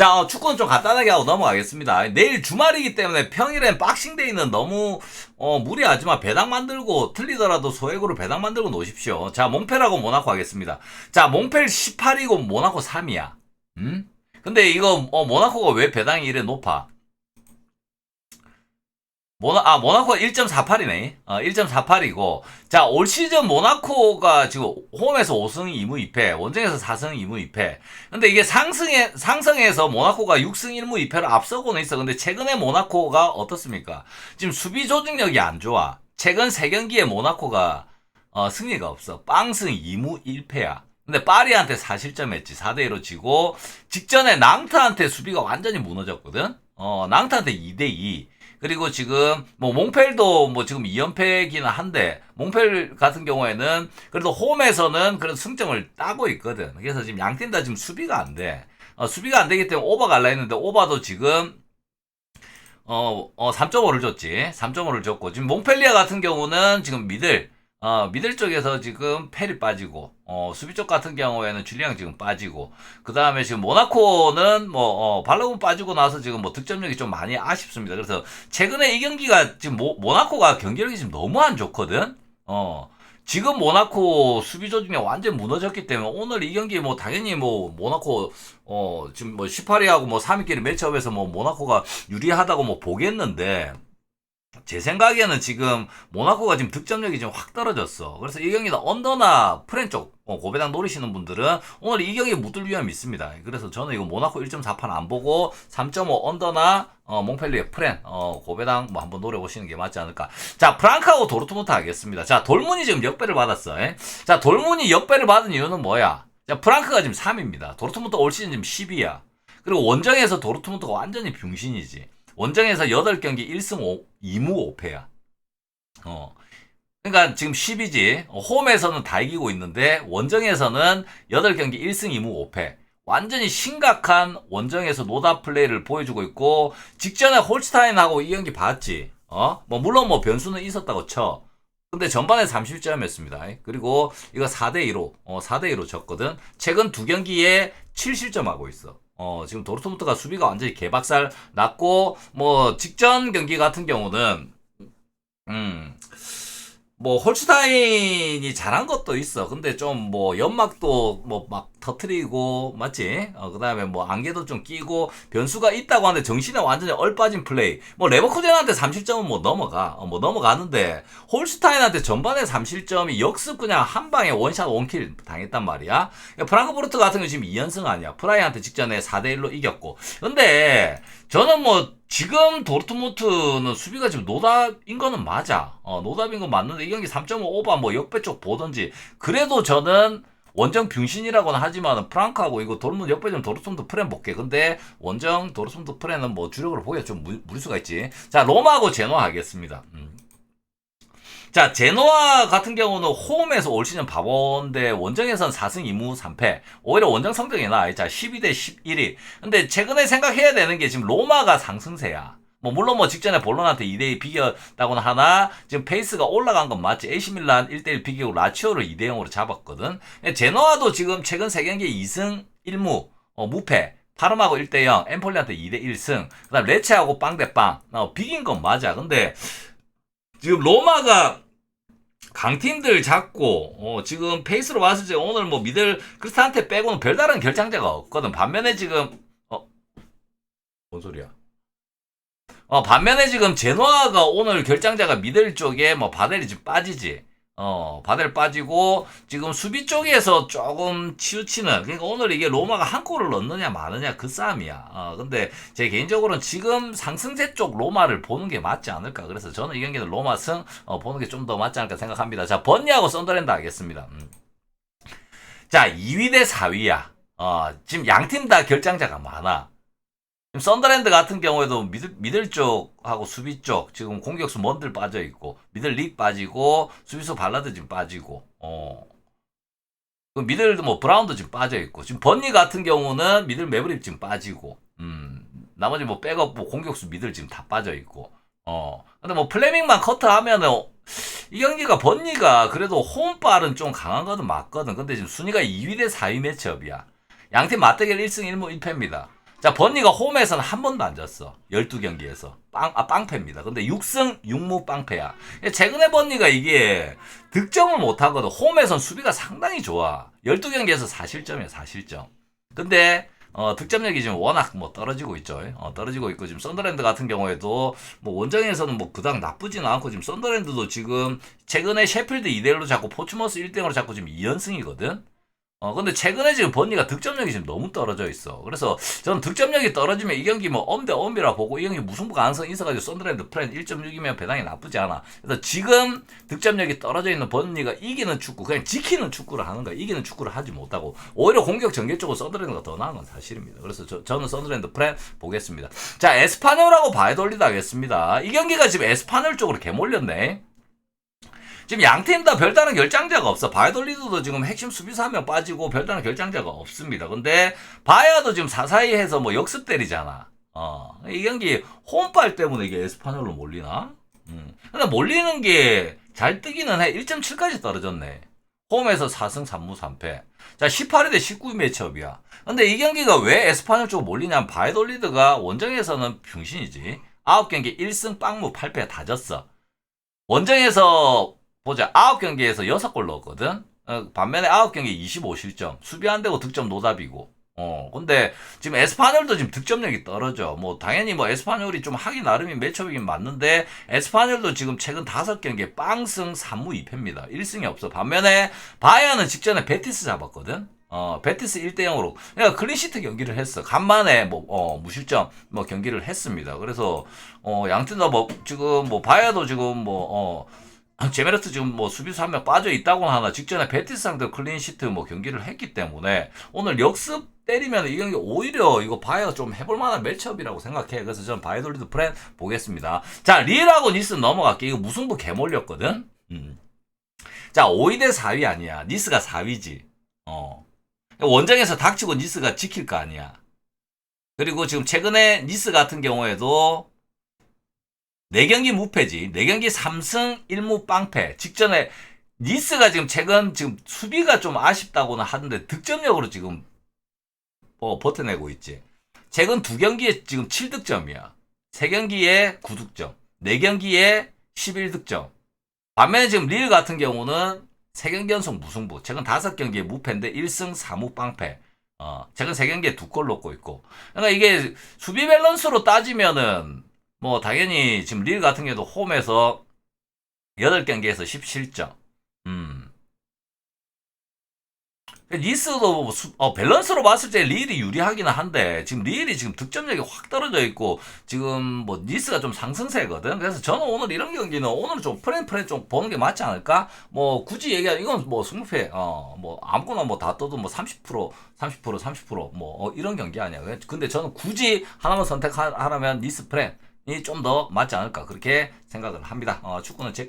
자, 어, 축구는 좀 간단하게 하고 넘어가겠습니다. 내일 주말이기 때문에 평일엔 박싱데이는 너무 어, 무리하지 만 배당 만들고 틀리더라도 소액으로 배당 만들고 놓으십시오. 자, 몽펠하고 모나코 하겠습니다. 자, 몽펠 18이고 모나코 3이야. 음? 근데 이거 어, 모나코가 왜 배당이 이래 높아? 모나, 아, 모나코가 1.48이네. 어, 1.48이고. 자, 올 시즌 모나코가 지금 홈에서 5승 2무 2패, 원정에서 4승 2무 2패. 근데 이게 상승에, 상승해서 모나코가 6승 1무 2패를 앞서고는 있어. 근데 최근에 모나코가 어떻습니까? 지금 수비 조직력이 안 좋아. 최근 3경기에 모나코가, 어, 승리가 없어. 빵승 2무 1패야. 근데 파리한테 4실점 했지. 4대2로 지고, 직전에 낭트한테 수비가 완전히 무너졌거든? 어, 낭트한테 2대2. 그리고 지금 뭐 몽펠도 뭐 지금 2연패기는 한데 몽펠 같은 경우에는 그래도 홈에서는 그런 승점을 따고 있거든. 그래서 지금 양팀 다 지금 수비가 안 돼. 어, 수비가 안 되기 때문에 오버 갈라 했는데 오버도 지금 어, 어 3.5를 줬지. 3.5를 줬고 지금 몽펠리아 같은 경우는 지금 미들 어, 미들 쪽에서 지금 페리 빠지고, 어, 수비 쪽 같은 경우에는 줄리앙 지금 빠지고, 그 다음에 지금 모나코는 뭐, 어, 발로군 빠지고 나서 지금 뭐 득점력이 좀 많이 아쉽습니다. 그래서 최근에 이 경기가 지금 모, 모나코가 경기력이 지금 너무 안 좋거든? 어, 지금 모나코 수비 조직이 완전 무너졌기 때문에 오늘 이 경기 뭐 당연히 뭐 모나코 어 지금 뭐 18위하고 뭐 3위끼리 매치업에서 뭐 모나코가 유리하다고 뭐 보겠는데 제 생각에는 지금 모나코가 지금 득점력이 좀확 떨어졌어. 그래서 이 경기는 언더나 프렌 쪽 어, 고배당 노리시는 분들은 오늘 이 경기에 묻을 위험이 있습니다. 그래서 저는 이거 모나코 1.48안 보고 3.5 언더나 어, 몽펠리에 프렌 어, 고배당 뭐 한번 노려보시는 게 맞지 않을까. 자 프랑카하고 도르트문트 하겠습니다. 자 돌문이 지금 역배를 받았어. 에? 자 돌문이 역배를 받은 이유는 뭐야? 자 프랑크가 지금 3입니다. 도르트문트 올 시즌 지금 10이야. 그리고 원정에서 도르트문트가 완전히 병신이지. 원정에서 8경기 1승 5, 2무 5패야. 어. 그러니까 지금 10이지. 홈에서는 다 이기고 있는데 원정에서는 8경기 1승 2무 5패. 완전히 심각한 원정에서 노다 플레이를 보여주고 있고 직전에 홀스타인하고 이 경기 봤지. 어? 뭐 물론 뭐 변수는 있었다고 쳐. 근데 전반에 30점이었습니다. 그리고 이거 4대 2로 어 4대 2로 졌거든. 최근 두 경기에 7실점하고 있어. 어, 지금 도르트문트가 수비가 완전히 개박살 났고, 뭐, 직전 경기 같은 경우는, 음, 뭐, 홀슈타인이 잘한 것도 있어. 근데 좀 뭐, 연막도 뭐, 막 터트리고, 맞지? 어, 그 다음에 뭐, 안개도 좀 끼고, 변수가 있다고 하는데 정신에 완전히 얼빠진 플레이. 뭐, 레버쿠젠한테 3실점은 뭐 넘어가. 어, 뭐 넘어가는데, 홀슈타인한테 전반에 3실점이 역습 그냥 한 방에 원샷 원킬 당했단 말이야. 그러니까 프랑크푸르트 같은 경우 지금 2연승 아니야. 프라이한테 직전에 4대 1로 이겼고. 근데, 저는 뭐, 지금 도르트문트는 수비가 지금 노답인 거는 맞아. 어, 노답인 건 맞는데 이 경기 3.5 오버 뭐 역배 쪽 보던지 그래도 저는 원정 병신이라고는 하지만 프랑크하고 이거 도르문 역배 좀 도르트문트 프렌 볼게. 근데 원정 도르트문트 프렌은 뭐 주력으로 보기가 좀 무, 무리수가 있지. 자 로마하고 제노아 하겠습니다. 음. 자, 제노아 같은 경우는 홈에서 올 시즌 바본데 원정에서는 4승 2무 3패. 오히려 원정 성적이 나. 자, 12대 11위. 근데 최근에 생각해야 되는 게 지금 로마가 상승세야. 뭐 물론 뭐 직전에 볼론한테 2대2 비겼다고는 하나 지금 페이스가 올라간 건 맞지 에이시밀란 1대1 비기고 라치오를 2대0으로 잡았거든 제노아도 지금 최근 3경기 2승 1무 어, 무패 파르마고 1대0 엠폴리한테 2대1승 그 다음 레체하고 빵대빵 어, 비긴 건 맞아 근데 지금 로마가 강팀들 잡고 어, 지금 페이스로 봤을 때 오늘 뭐 미들 크리스탄테 빼고는 별다른 결장자가 없거든. 반면에 지금 어, 뭔 소리야? 어, 반면에 지금 제노아가 오늘 결장자가 미들 쪽에 뭐 바델이 지금 빠지지. 어, 바델 빠지고 지금 수비 쪽에서 조금 치우치는 그러니까 오늘 이게 로마가 한 골을 넣느냐 마느냐 그 싸움이야. 어, 근데 제 개인적으로는 지금 상승세 쪽 로마를 보는 게 맞지 않을까. 그래서 저는 이 경기는 로마 승 어, 보는 게 좀 더 맞지 않을까 생각합니다. 자, 번니하고 썬더랜드 하겠습니다. 음. 자, 2위 대 4위야. 어, 지금 양 팀 다 결장자가 많아. 썬더랜드 같은 경우에도 미들, 미들 쪽하고 수비 쪽 지금 공격수 먼들 빠져 있고 미들 릭 빠지고 수비수 발라드 지금 빠지고 어. 그 미들도 뭐 브라운도 지금 빠져 있고 지금 번니 같은 경우는 미들 매브릭 지금 빠지고 음. 나머지 뭐 백업 뭐 공격수 미들 지금 다 빠져 있고 어. 근데 뭐 플레밍만 커트하면은 이 경기가 번니가 그래도 홈발은 좀 강한 거는 맞거든. 근데 지금 순위가 2위 대 4위 매치업이야. 양팀 맞대결 1승 1무 1패입니다. 자, 번니가 홈에서는 한 번도 안 졌어. 12경기에서. 빵, 아, 빵패입니다. 근데 6승 6무 빵패야. 최근에 번니가 이게 득점을 못하거든. 홈에선 수비가 상당히 좋아. 12경기에서 4실점이야, 4실점. 근데, 어, 득점력이 지금 워낙 뭐 떨어지고 있죠. 어, 떨어지고 있고, 지금 썬더랜드 같은 경우에도 뭐 원정에서는 뭐 그닥 나쁘지는 않고, 지금 썬더랜드도 지금 최근에 셰필드 2대1로 잡고 포츠머스 1등으로 잡고 지금 2연승이거든? 어, 근데 최근에 지금 번니가 득점력이 지금 너무 떨어져 있어. 그래서 저는 득점력이 떨어지면 이 경기 뭐 엄대 엄이라 보고 이 경기 무승부 가능성이 있어가지고 썬더랜드 프렌 1.6이면 배당이 나쁘지 않아. 그래서 지금 득점력이 떨어져 있는 번니가 이기는 축구, 그냥 지키는 축구를 하는 거야. 이기는 축구를 하지 못하고 오히려 공격 전개 쪽으로 썬더랜드가 더 나은 건 사실입니다. 그래서 저, 저는 썬더랜드 프렌 보겠습니다. 자, 에스파뇰하고 바이돌리드 하겠습니다. 이 경기가 지금 에스파뇰 쪽으로 개몰렸네. 지금 양팀 다 별다른 결장자가 없어. 바이돌리드도 지금 핵심 수비수 한 명 빠지고 별다른 결장자가 없습니다. 근데 바야도 지금 사사이 해서 뭐 역습 때리잖아. 어. 이 경기 홈발 때문에 이게 에스파뇰로 몰리나? 음. 근데 몰리는 게 잘 뜨기는 해. 1.7까지 떨어졌네. 홈에서 4승 3무 3패. 자, 18회 대 19위 매치업이야. 근데 이 경기가 왜 에스파뇰 쪽으로 몰리냐면 바이돌리드가 원정에서는 병신이지. 9경기 1승 빵무 8패 다 졌어. 원정에서 보자. 9경기에서 6골 넣었거든. 어, 반면에 9경기 25실점. 수비 안 되고 득점 노답이고. 어, 근데 지금 에스파뇰도 지금 득점력이 떨어져. 뭐 당연히 뭐 에스파뇰이 좀 하기 나름인 매첩이긴 맞는데 에스파뇰도 지금 최근 5경기에 빵승 3무 2패입니다. 1승이 없어. 반면에 바이아는 직전에 베티스 잡았거든. 어, 베티스 1대 0으로. 그러니까 클린시트 경기를 했어. 간만에 뭐, 어, 무실점 뭐 경기를 했습니다. 그래서, 어, 양팀 다 뭐, 지금 뭐, 바이아도 지금 뭐, 어, 제메르트 지금 뭐 수비수 한 명 빠져 있다고는 하나 직전에 베티스 상대 클린시트 뭐 경기를 했기 때문에 오늘 역습 때리면 이 경기 오히려 이거 바이어가 좀 해볼 만한 매치업이라고 생각해. 그래서 저는 바이돌리드 프렌 보겠습니다. 자, 릴하고 니스 넘어갈게. 이거 무승부 개몰렸거든? 음. 자, 5위 대 4위 아니야. 니스가 4위지. 어. 원정에서 닥치고 니스가 지킬 거 아니야. 그리고 지금 최근에 니스 같은 경우에도 4경기 무패지. 4경기 3승 1무 빵패. 직전에 니스가 지금 최근 지금 수비가 좀 아쉽다고는 하는데 득점력으로 지금 어, 버텨내고 있지. 최근 두 경기에 지금 7득점이야. 세 경기에 9득점. 네 경기에 11득점. 반면에 지금 릴 같은 경우는 세 경기 연속 무승부. 최근 다섯 경기에 무패인데 1승 4무 빵패. 어, 최근 세 경기에 두 골 넣고 있고. 그러니까 이게 수비 밸런스로 따지면은 뭐 당연히 지금 릴 같은 경우도 홈에서 8경기에서 17점. 음. 니스도 뭐 수- 어, 밸런스로 봤을 때 릴이 유리하기는 한데 지금 릴이 지금 득점력이 확 떨어져 있고 지금 뭐 니스가 좀 상승세거든. 그래서 저는 오늘 이런 경기는 오늘 좀 프렌 프렌 좀 보는 게 맞지 않을까? 뭐 굳이 얘기하 이건 뭐 승부패 어뭐 아무거나 뭐 다 떠도 뭐 30% 30% 30%뭐 어, 이런 경기 아니야. 근데 저는 굳이 하나만 선택하라면 니스 프렌이 좀 더 맞지 않을까 그렇게 생각을 합니다. 어, 축구는 제